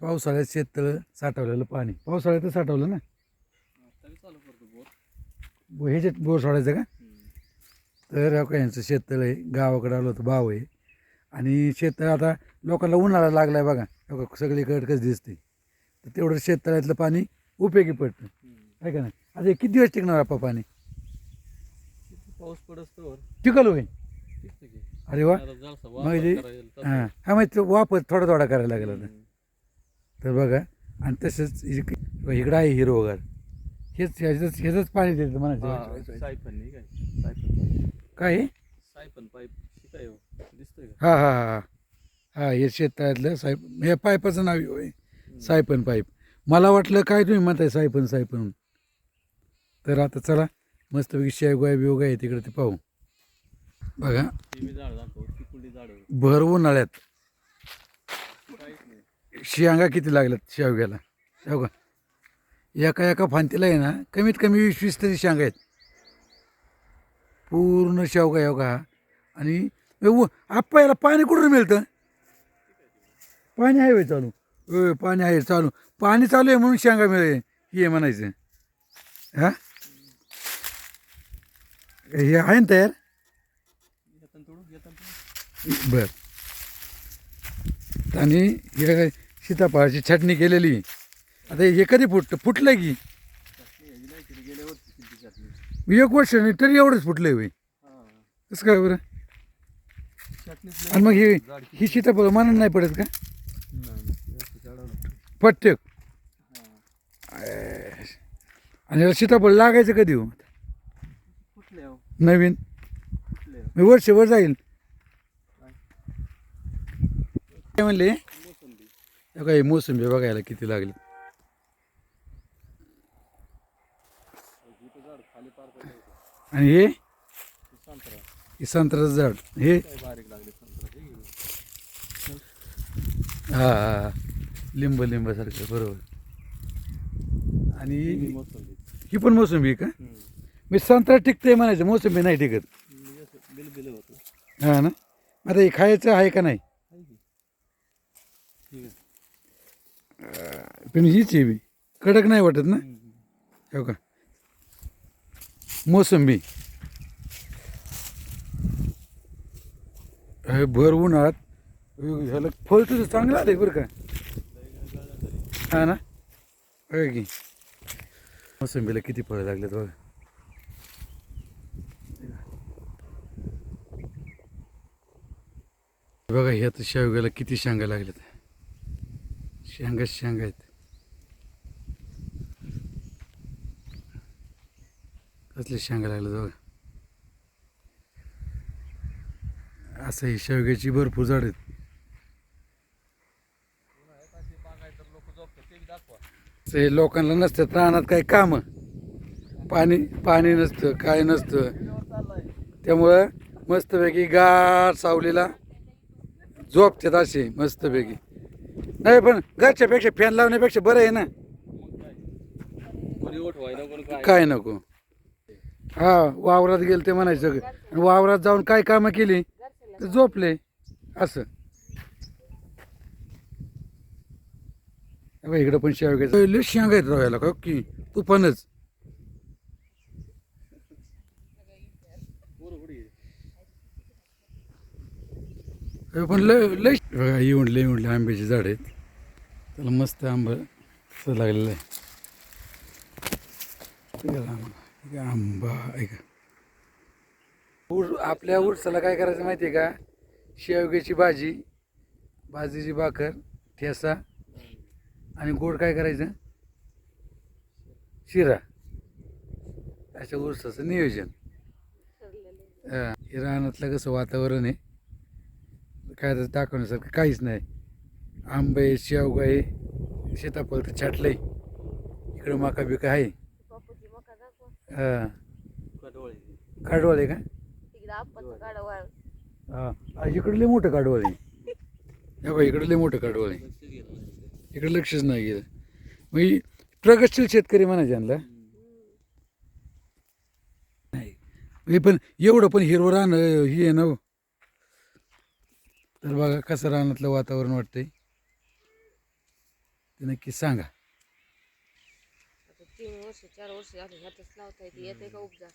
पावसाळ्यात शेततळं साठवलेलं पाणी. पावसाळ्यात साठवलं ना? ब- ह्याच्यात बोर सोडायचं का? तर का यांचं शेततळ आहे गावाकडे आलं होतं भाव आहे. आणि शेततळ आता लोकांना उन्हाळा लागला आहे बघा. हो का सगळीकडे कसं दिसते तर तेवढं शेततळ्यातलं पाणी उपयोगी पडतं. आहे का नाही? आता किती दिवस टिकणार आपा पाणी? पाऊस पडत टिकल होईल. अरे वा. म्हणजे तर- हां हा. मग तो वापर थोडा थोडा करायला लागला. तर बघा आणि तसंच इक- इकडं आहे हिरवगार हेच ह्याचंच ह्याचंच पाणी देतं हा, म्हणायचं काय? काय? सायफन पाईप शिकाय हो. दिसतोय का? हा हा हा हा. हे शेततळ्यातलं साहेब हे पाईपाचं नाव आहे होय. Siphon pipe. मला वाटलं काय तुम्ही म्हणताय सायपन सायपन? तर आता चला मस्तपैकी शेवगाय बिवगाय आहे तिकडे ते पाहू. बघा. भर उन्हाळ्यात शेंगा किती लागल्यात शेवग्याला? शेवगा. एका एका फांतीला आहे ना कमीत कमी वीस वीस तरी शेंगा आहेत. पूर्ण शेवगा शेवगा आणि ए, उ- याला पाणी कुठून मिळतं? पाणी आहे चालू. होय पाणी आहे चालू. पाणी चालू आहे म्हणून शेंगा मिळे हे म्हणायचं. हा? हे आहे ना तयार? बर. आणि हे सीताफळाची छटणी केलेली. आता हे कधी फुटतं फुटलं की? एक वर्ष नाही तरी एवढंच फुटलंय होय. कसं काय बरं? आणि मग हे ही सीताफळ मानून नाही पडत का? नाही आणि याला सीताफळ लागायचं कधी हो? नवीन. मी वर्षभर जाईल काय म्हणले? मोसंबी हे मोसंबी बघायला किती लागली. आणि हे? हे संत्र्याचं झाड. हे? हे हा. लिंब लिंबासारखं बरोबर. आणि ही पण मोसंबी का. मी संत्रा टिकते म्हणायचं मोसंबी नाही टिकत. हा ना? आता हे खायचं आहे का नाही आहे की? ठीक आहे पण हीच आहे बी. कडक नाही वाटत ना? हो का? मोसंबी. हे भर उन्हाळ्यात ह्याला फळ तुझं चांगलं आलंय बरं का? हा ना? होय की. मोसंबीला किती फळं लागलेत बघा. बघा ह्या तर शेवग्याला किती शेंगा लागल्यात शेंगा शेंगा आहेत. कसले शेंगा लागले बघा. असं ही शेवग्याची भरपूर झाड आहेत. ते लोकांना नसतात रानात काही काम. पाणी पाणी नसतं काय नसतं. त्यामुळं मस्तपैकी गार सावलीला झोपतात असे मस्तपैकी. नाही पण घरच्यापेक्षा फॅन लावण्यापेक्षा बरं आहे ना. कोणी उठवायला कोणी काय? काय नको. हा वावरात गेलं ते म्हणायचं आणि वावरात जाऊन काय कामं केली तर झोपले. असं. इकडं पण शेवग्याचं लय शेंगा राहायला का की गेली? हे पण लय लय बघा येऊन लय म्हणले आंब्याची झाड आहेत. त्याला मस्त आंबा लागलेलं आहे. आंबा ऐका उर आपल्या उरसाला काय करायचं माहिती आहे का? शेवग्याची भाजी भाजीची भाकर ठेसा आणि गोड काय करायचं? शिरा. अशा उरसाचं नियोजन. हा, हे रानातलं कसं वातावरण आहे काय तर दाखवण्यासारखं काहीच नाही. आंबे आहे, शेवगा आहे सीताफळ तर छाटलंय. इकडं मका बिका आहे. हा, कडवळे. काडवाळ आहे का? हा. आ, इकडं लय मोठं काडवाळ आहे. हे बघा इकडं लय मोठं काडवाळ आहे. इकडे लक्षच नाही गेलं. मग प्रगतशील शेतकरी म्हणायचे यांना. नाही. हे पण एवढं पण हिरवं राहणं ही आहे ना हो. तर बघा कसं रानातलं वातावरण वाटतंय. ते नक्की सांगा. आता तीन वर्ष चार वर्ष झाले ह्यातच लावता येते येते का उपजा?